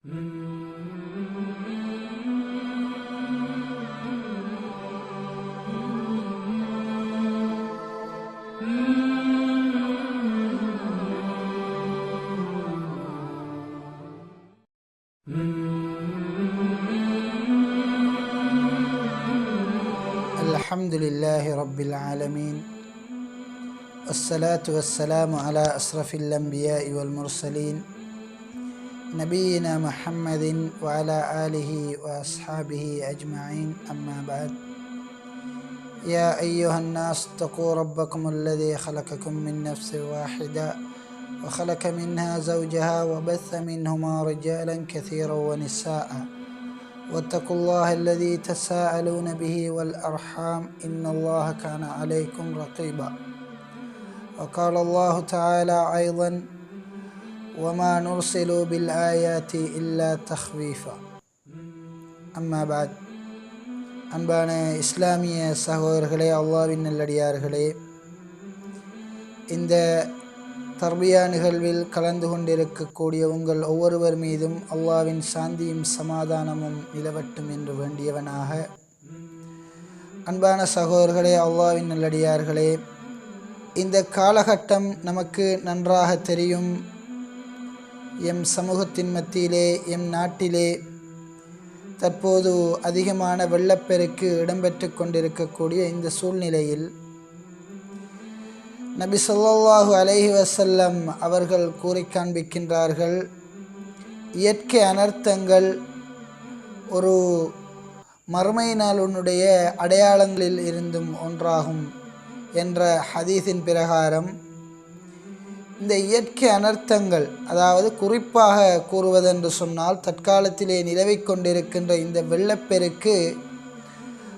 الحمد لله رب العالمين والصلاة والسلام على أشرف الأنبياء والمرسلين نبينا محمد وعلى آله وأصحابه أجمعين أما بعد. يا أيها الناس اتقوا ربكم الذي خلقكم من نفس واحدة وخلق منها زوجها وبث منهما رجالا كثيرا ونساء. واتقوا الله الذي تساءلون به والأرحام إن الله كان عليكم رقيبا. وقال الله تعالى أيضا وما نرسل بالآيات إلا تخويفا أما بعد அன்பான இஸ்லாமிய சகோதரர்களே அல்லாவின் நல்லடியார்களே இந்த தர்பியா நிகழ்வில் கலந்து கொண்டிருக்கக்கூடிய உங்கள் ஒவ்வொருவர் மீதும் அல்லாவின் சாந்தியும் சமாதானமும் நிலவட்டும் என்று வேண்டியவனாக அன்பான சகோதரர்களே அல்லாவின் நல்லடியார்களே இந்த காலகட்டம் நமக்கு நன்றாக தெரியும் எம் சமூகத்தின் மத்தியிலே எம் நாட்டிலே தற்போது அதிகமான வெள்ளப்பெருக்கு இடம்பெற்று கொண்டிருக்கக்கூடிய இந்த சூழ்நிலையில் நபி சொல்லாஹு அலஹி வசல்லம் அவர்கள் கூறி காண்பிக்கின்றார்கள் இயற்கை அனர்த்தங்கள் ஒரு மறுமையினால் உன்னுடைய அடையாளங்களில் இருந்தும் ஒன்றாகும் என்ற ஹதீஸின் பிரகாரம் இந்த இயற்கை அனர்த்தங்கள் அதாவது குறிப்பாக கூறுவதென்று சொன்னால் தற்காலத்திலே நிலவை கொண்டிருக்கின்ற இந்த வெள்ளப்பெருக்கு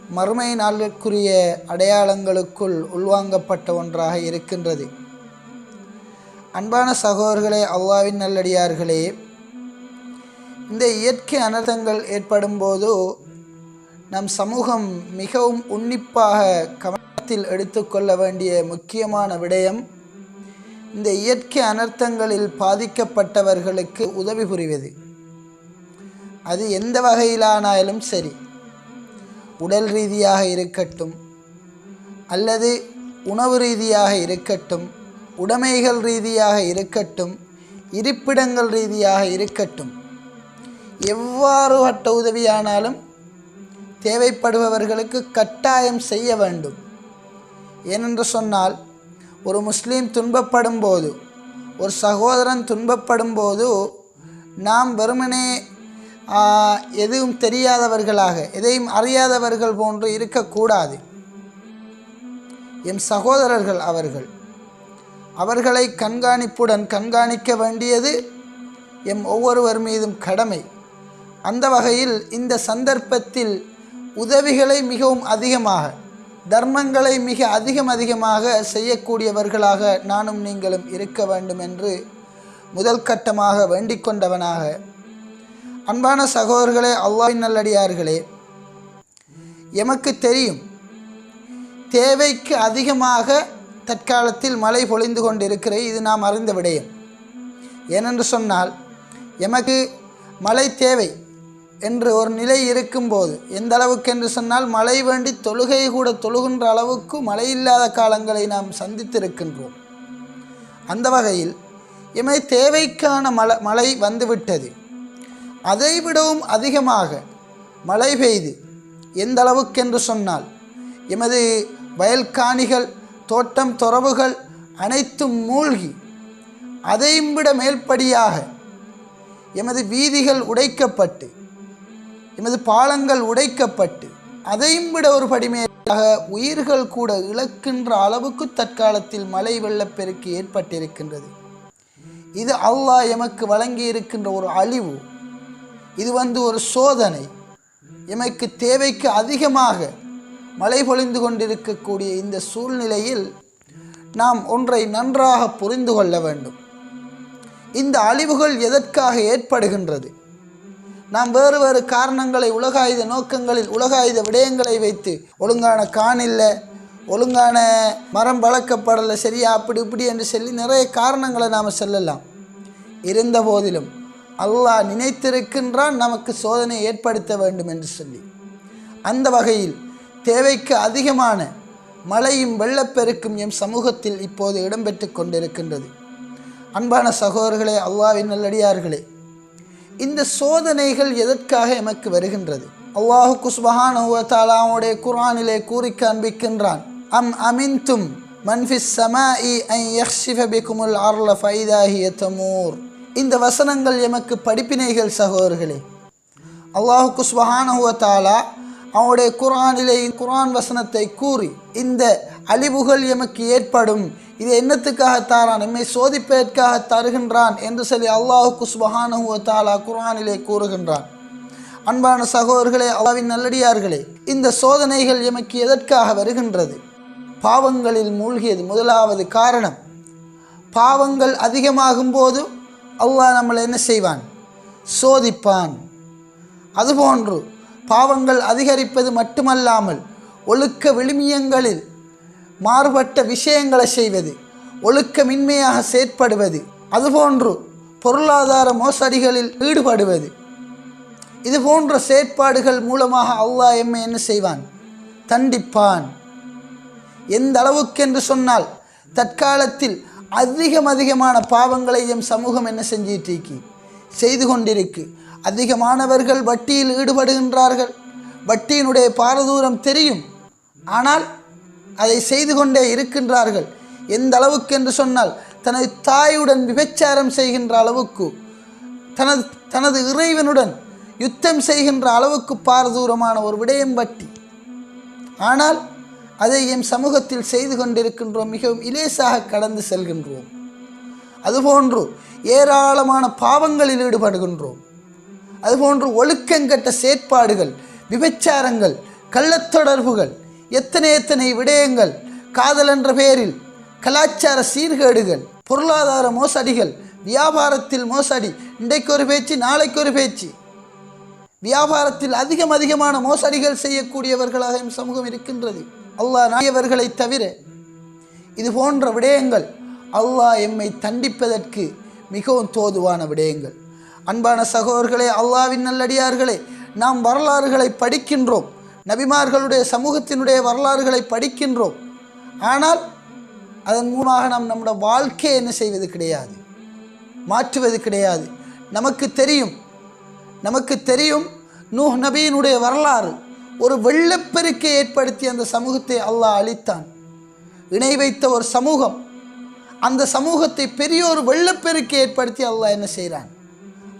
மறுமை நாளுக்குரிய அடையாளங்களுக்குள் உள்வாங்கப்பட்ட ஒன்றாக இருக்கின்றது. அன்பான சகோதரர்களே அல்லாவின் நல்லடியார்களே இந்த இயற்கை அனர்த்தங்கள் ஏற்படும் போது நம் சமூகம் மிகவும் உன்னிப்பாக கவனத்தில் எடுத்துக்கொள்ள வேண்டிய முக்கியமான விடயம் இந்த இயற்கை அனர்த்தங்களில் பாதிக்கப்பட்டவர்களுக்கு உதவி புரிவது. அது எந்த வகையிலானாலும் சரி. உடல் ரீதியாக இருக்கட்டும் அல்லது உணவு ரீதியாக இருக்கட்டும் உடைமைகள் ரீதியாக இருக்கட்டும் இருப்பிடங்கள் ரீதியாக இருக்கட்டும் எவ்வாறு வட்ட உதவியானாலும் தேவைப்படுபவர்களுக்கு கட்டாயம் செய்ய வேண்டும். ஏனென்று சொன்னால் ஒரு முஸ்லீம் துன்பப்படும் போது ஒரு சகோதரன் துன்பப்படும் போது நாம் வெறுமனே எதுவும் தெரியாதவர்களாக எதையும் அறியாதவர்கள் போன்று இருக்கக்கூடாது. எம் சகோதரர்கள் அவர்கள் அவர்களை கண்காணிப்புடன் கண்காணிக்க வேண்டியது எம் ஒவ்வொருவர் மீதும் கடமை. அந்த வகையில் இந்த சந்தர்ப்பத்தில் உதவிகளை மிகவும் அதிகமாக தர்மங்களை மிக அதிகம் அதிகமாக செய்யக்கூடியவர்களாக நானும் நீங்களும் இருக்க வேண்டும் என்று முதல் கட்டமாக வேண்டிக் கொண்டவனாக. அன்பான சகோதரர்களே அல்லாவின் நல்லடியார்களே எமக்கு தெரியும் தேவைக்கு அதிகமாக தற்காலத்தில் மழை பொழிந்து கொண்டிருக்கிறது இது நாம் அறிந்த விடயம். ஏனென்று சொன்னால் எமக்கு மழை தேவை. என்று ஒரு நிலை இருக்கும்போது எந்த அளவுக்கு என்று சொன்னால் மழை வேண்டி தொழுகை கூட தொழுகின்ற அளவுக்கு மழை இல்லாத காலங்களை நாம் சந்தித்திருக்கின்றோம். அந்த வகையில் எமை தேவைக்கான மழை மழை வந்துவிட்டது. அதை விடவும் அதிகமாக மழை பெய்து எந்த அளவுக்கென்று சொன்னால் எமது வயல்காணிகள் தோட்டம் துறவுகள் அனைத்தும் மூழ்கி அதையும் விட மேல்படியாக எமது வீதிகள் உடைக்கப்பட்டு எமது பாலங்கள் உடைக்கப்பட்டு அதையும் விட ஒரு படிமையாக உயிர்கள் கூட இழக்கின்ற அளவுக்கு தற்காலத்தில் மழை வெள்ளப்பெருக்கு ஏற்பட்டிருக்கின்றது. இது அல்லாஹ் எமக்கு வழங்கி இருக்கின்ற ஒரு அழிவு. இது வந்து ஒரு சோதனை. எமக்கு தேவைக்கு அதிகமாக மழை பொழிந்து கொண்டிருக்கக்கூடிய இந்த சூழ்நிலையில் நாம் ஒன்றை நன்றாக புரிந்து கொள்ள வேண்டும். இந்த அழிவுகள் எதற்காக ஏற்படுகின்றது? நாம் வேறு வேறு காரணங்களை உலகாயுத நோக்கங்களில் உலகாயுத விடயங்களை வைத்து ஒழுங்கான காணில்லை ஒழுங்கான மரம் வளர்க்கப்படலை சரியா அப்படி இப்படி என்று சொல்லி நிறைய காரணங்களை நாம் சொல்லலாம். இருந்த போதிலும் அல்லாஹ் நினைத்திருக்கின்றான் நமக்கு சோதனை ஏற்படுத்த வேண்டும் என்று சொல்லி. அந்த வகையில் தேவைக்கு அதிகமான மழையும் வெள்ளப்பெருக்கும் எம் சமூகத்தில் இப்போது இடம்பெற்று கொண்டிருக்கின்றது. அன்பான சகோதரர்களே அல்லாவின் நல்லடியார்களே இந்த சோதனைகள் எதற்காக எமக்கு வருகின்றது? அல்லாஹு குஸ்பஹானுடைய குரானிலே கூறி காண்பிக்கின்றான். அம் அமின்தும் மன்ஃபிஸ் சமாஇ அன் யக்ஷிஃப பிகுமுல் அர்ல ஃபைதாஹிய தமூர். இந்த வசனங்கள் எமக்கு படிப்பினைகள் சகோதரர்களே. அல்லாஹு குஸ்பஹானுவத்தாலா அவனுடைய குரானிலே குரான் வசனத்தை கூறி இந்த அழிவுகள் எமக்கு ஏற்படும். இது என்னத்துக்காக தாரான் எம்மை சோதிப்பதற்காக தருகின்றான் என்று சொல்லி அல்லாஹு தாலா குரானிலே கூறுகின்றான். அன்பான சகோதரர்களே அல்லாவின் நல்லடியார்களே இந்த சோதனைகள் எமக்கு எதற்காக வருகின்றது? பாவங்களில் மூழ்கியது முதலாவது காரணம். பாவங்கள் அதிகமாகும் போது அல்லாஹ் நம்மளை என்ன செய்வான்? சோதிப்பான். அதுபோன்று பாவங்கள் அதிகரிப்பது மட்டுமல்லாமல் ஒழுக்க விழுமியங்களில் மாறுபட்ட விஷயங்களை செய்வது ஒழுக்கமின்மையாக செயற்படுவது அதுபோன்று பொருளாதார மோசடிகளில் ஈடுபடுவது. இது போன்ற செயற்பாடுகள் மூலமாக அல்லாஹ் எம்மை என்ன செய்வான்? தண்டிப்பான். எந்த அளவுக்கு என்று சொன்னால் தற்காலத்தில் அதிகம் அதிகமான பாவங்களை எம் சமூகம் என்ன செஞ்சிட்டு செய்து கொண்டிருக்கு. அதிகமானவர்கள் வட்டியில் ஈடுபடுகின்றார்கள். வட்டியினுடைய பாரதூரம் தெரியும். ஆனால் அதை செய்து கொண்டே இருக்கின்றார்கள். எந்த அளவுக்கு என்று சொன்னால் தனது தாயுடன் விபச்சாரம் செய்கின்ற அளவுக்கு தனது தனது இறைவனுடன் யுத்தம் செய்கின்ற அளவுக்கு பாரதூரமான ஒரு விடயம் பட்டி ஆனால் அதை எம் சமூகத்தில் செய்து கொண்டிருக்கின்றோம் மிகவும் இலேசாக கடந்து செல்கின்றோம். அதுபோன்று ஏராளமான பாவங்களில் ஈடுபடுகின்றோம். அதுபோன்று ஒழுக்கங்கட்ட செயற்பாடுகள் விபச்சாரங்கள் கள்ளத்தொடர்புகள் எத்தனை எத்தனை விடயங்கள் காதல் என்ற பெயரில் கலாச்சார சீர்கேடுகள் பொருளாதார மோசடிகள் வியாபாரத்தில் மோசடி இன்றைக்கு ஒரு பேச்சு நாளைக்கு ஒரு பேச்சு. வியாபாரத்தில் அதிகம் அதிகமான மோசடிகள் செய்யக்கூடியவர்களாக எம் சமூகம் இருக்கின்றது. அல்லாஹ் நாயவர்களை தவிர இது போன்ற விடயங்கள் அல்லாஹ் எம்மை தண்டிப்பதற்கு மிகவும் தோதுவான விடயங்கள். அன்பான சகோதரர்களே அல்லாவின் நல்லடியார்களே நாம் வரலாறுகளை படிக்கின்றோம். நபிமார்களுடைய சமூகத்தினுடைய வரலாறுகளை படிக்கின்றோம். ஆனால் அதன் மூலமாக நாம் நம்முடைய வாழ்க்கையை என்ன செய்வது கிடையாது. மாற்றுவது கிடையாது. நமக்கு தெரியும். நமக்கு தெரியும் நூஹ் நபியினுடைய வரலாறு ஒரு வெள்ளப்பெருக்கை ஏற்படுத்தி அந்த சமூகத்தை அல்லாஹ் அளித்தான் இணை வைத்த ஒரு சமூகம். அந்த சமூகத்தை பெரிய ஒரு வெள்ளப்பெருக்கை ஏற்படுத்தி அல்லாஹ் என்ன செய்கிறான்?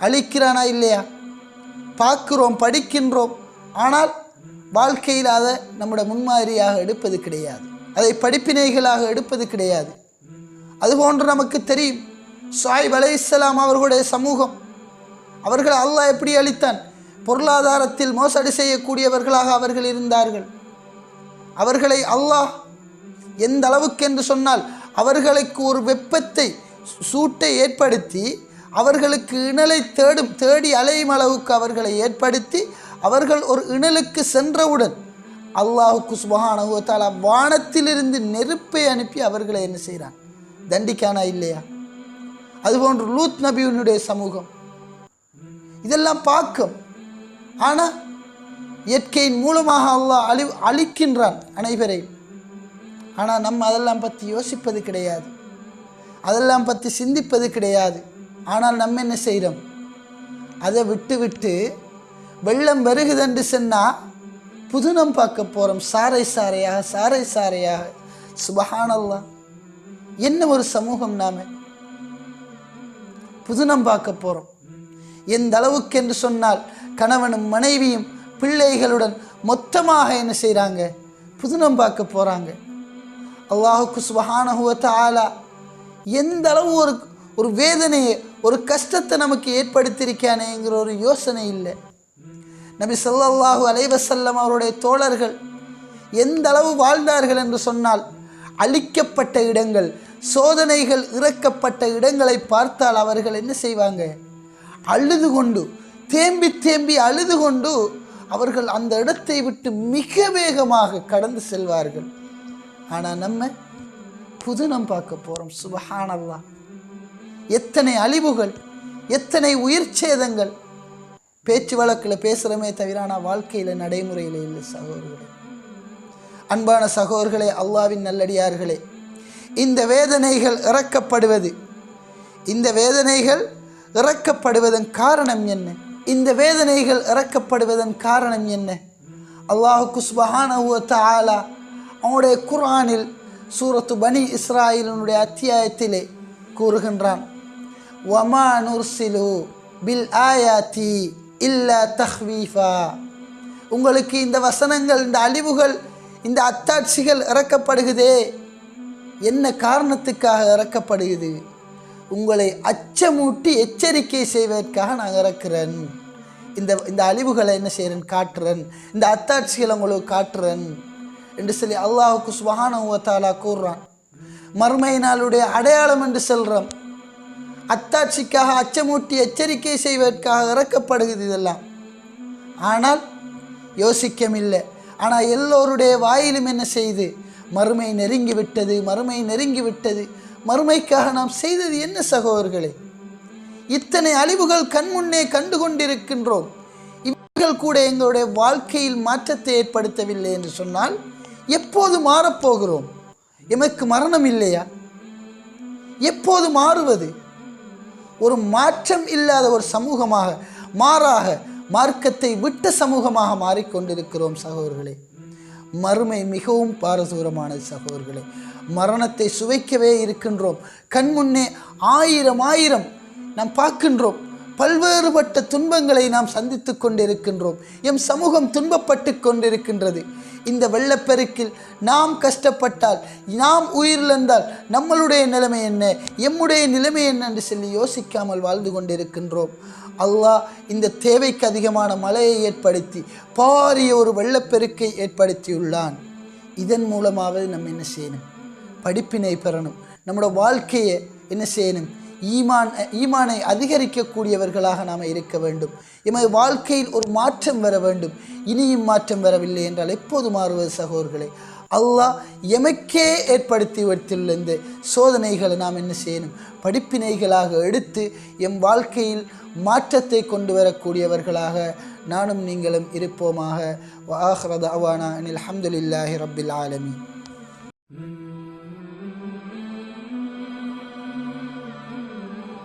அழிக்கிறானா இல்லையா? பார்க்கிறோம் படிக்கின்றோம். ஆனால் வாழ்க்கையில் அதை நம்முடைய முன்மாதிரியாக எடுப்பது கிடையாது. அதை படிப்பினைகளாக எடுப்பது கிடையாது. அதுபோன்று நமக்கு தெரியும் சாயிப் அலை இஸ்லாம் அவர்களுடைய சமூகம். அவர்கள் அல்லாஹ் எப்படி அளித்தான்? பொருளாதாரத்தில் மோசடி செய்யக்கூடியவர்களாக அவர்கள் இருந்தார்கள். அவர்களை அல்லாஹ் எந்த அளவுக்கு என்று சொன்னால் அவர்களுக்கு ஒரு வெப்பத்தை சூட்டை ஏற்படுத்தி அவர்களுக்கு இணலை தேடும் தேடி அலையும் அளவுக்கு அவர்களை ஏற்படுத்தி அவர்கள் ஒரு இணலுக்கு சென்றவுடன் அல்லாஹுக்கு சுபஹானகுவத்தாலா வானத்திலிருந்து நெருப்பை அனுப்பி அவர்களை என்ன செய்கிறான்? தண்டிக்கானா இல்லையா? அதுபோன்று லூத் நபியுனுடைய சமூகம். இதெல்லாம் பார்க்கும். ஆனால் இயற்கையின் மூலமாக அல்லாஹ் அழி அழிக்கின்றான் அனைவரையும். ஆனால் நம்ம அதெல்லாம் பற்றி யோசிப்பது கிடையாது. அதெல்லாம் பற்றி சிந்திப்பது கிடையாது. ஆனால் நம்ம என்ன செய்கிறோம்? அதை விட்டு விட்டு வெள்ளம் வருகுதென்று சொன்னால் புதுனம் பார்க்க போகிறோம் சாறை சாறையாக சாறை சாறையாக சுபஹானல்லா. என்ன ஒரு சமூகம் நாம? புதுனம் பார்க்க போகிறோம் எந்த அளவுக்கு என்று சொன்னால் கணவனும் மனைவியும் பிள்ளைகளுடன் மொத்தமாக என்ன செய்கிறாங்க புதுனம் பார்க்க போகிறாங்க அல்லாஹுக்கு சுபஹானஹுவத்த ஆலா எந்த அளவு ஒரு ஒரு வேதனையை ஒரு கஷ்டத்தை நமக்கு ஏற்படுத்தியிருக்கானேங்கிற ஒரு யோசனை இல்லை. நபி சொல்லாஹூ அலைவசல்லம் அவருடைய தோழர்கள் எந்த அளவு வாழ்ந்தார்கள் என்று சொன்னால் அழிக்கப்பட்ட இடங்கள் சோதனைகள் இறக்கப்பட்ட இடங்களை பார்த்தால் அவர்கள் என்ன செய்வாங்க? அழுது கொண்டு தேம்பி தேம்பி அழுது கொண்டு அவர்கள் அந்த இடத்தை விட்டு மிக வேகமாக கடந்து செல்வார்கள். ஆனால் நம்ம புதுனம் பார்க்க போகிறோம் சுபஹானல்லா எத்தனை அழிவுகள் எத்தனை உயிர் சேதங்கள் பேச்சு வழக்கில் பேசுகிறோமே தவிர ஆனால் வாழ்க்கையில் நடைமுறையில் இல்லை சகோதரர்களே. அன்பான சகோதரர்களே அல்லாவின் நல்லடியார்களே இந்த வேதனைகள் இறக்கப்படுவது இந்த வேதனைகள் இறக்கப்படுவதன் காரணம் என்ன? இந்த வேதனைகள் இறக்கப்படுவதன் காரணம் என்ன? அல்லாஹு குஸ்பஹானஹுவ ஆலா அவனுடைய குர்ஆனில் சூரத்து பனி இஸ்ராயிலினுடைய அத்தியாயத்திலே கூறுகின்றான் வமா நுர்சிலு பில் ஆயாத்தி இல்லை தஹ்வீஃபா. உங்களுக்கு இந்த வசனங்கள் இந்த அழிவுகள் இந்த அத்தாட்சிகள் இறக்கப்படுகுதே? என்ன காரணத்துக்காக இறக்கப்படுகிறது உங்களை அச்சமூட்டி எச்சரிக்கை செய்வதற்காக நான் இறக்குறேன். இந்த இந்த அழிவுகளை என்ன செய்கிறேன் காட்டுறேன். இந்த அத்தாட்சிகளை உங்களுக்கு காட்டுறேன். என்று சொல்லி அல்லாஹுக்கு சுபஹானவத்தாலா கூறுறான். மறுமை நாளுடைய அடையாளம் என்று சொல்கிறோம் அத்தாட்சிக்காக அச்சமூட்டி எச்சரிக்கை செய்வதற்காக இறக்கப்படுகிறது இதெல்லாம். ஆனால் யோசிக்கமில்லை ஆனால் எல்லோருடைய வாயிலும் என்ன செய்து? மறுமை நெருங்கி விட்டது மறுமை நெருங்கி விட்டது மறுமைக்காக நாம் செய்தது என்ன சகோதரர்களே? இத்தனை அழிவுகள் கண்முன்னே கண்டு கொண்டிருக்கின்றோம் இவர்கள் கூட எங்களுடைய வாழ்க்கையில் மாற்றத்தை ஏற்படுத்தவில்லை என்று சொன்னால் எப்போது மாறப்போகிறோம்? எமக்கு மரணம் இல்லையா? எப்போது மாறுவது? ஒரு மாற்றம் இல்லாத ஒரு சமூகமாக மாறாக மார்க்கத்தை விட்ட சமூகமாக மாறிக்கொண்டிருக்கிறோம் சகோதரர்களே. மறுமை மிகவும் பாரதூரமானது சகோதரர்களே. மரணத்தை சுவைக்கவே இருக்கின்றோம். கண்முன்னே ஆயிரம் ஆயிரம் நாம் பார்க்கின்றோம். பல்வேறுபட்ட துன்பங்களை நாம் சந்தித்து கொண்டிருக்கின்றோம். எம் சமூகம் துன்பப்பட்டு கொண்டிருக்கின்றது. இந்த வெள்ளப்பெருக்கில் நாம் கஷ்டப்பட்டால் நாம் உயிரிழந்தால் நம்மளுடைய நிலைமை என்ன? எம்முடைய நிலைமை என்ன என்று சொல்லி யோசிக்காமல் வாழ்ந்து கொண்டிருக்கின்றோம். அல்லாஹ் இந்த தேவைக்கு அதிகமான மழையை ஏற்படுத்தி பாரிய ஒரு வெள்ளப்பெருக்கை ஏற்படுத்தியுள்ளான். இதன் மூலமாவது நம்ம என்ன செய்யணும்? படிப்பினை பெறணும். நம்மளோட வாழ்க்கையை என்ன செய்யணும்? ஈமான் ஈமானை அதிகரிக்கக்கூடியவர்களாக நாம் இருக்க வேண்டும். எமது வாழ்க்கையில் ஒரு மாற்றம் வர வேண்டும். இனியும் மாற்றம் வரவில்லை என்றால் எப்போது மாறுவது சகோதர்களே அல்லாஹ் எமக்கே ஏற்படுத்தி வைத்துள்ள இந்த சோதனைகளை நாம் என்ன செய்யணும்? படிப்பினைகளாக எடுத்து எம் வாழ்க்கையில் மாற்றத்தை கொண்டு வரக்கூடியவர்களாக நானும் நீங்களும் இருப்போமாக. வாஹ்ரத் அவானா அனில் அஹமதுல்லாஹி ரபில் ஆலமி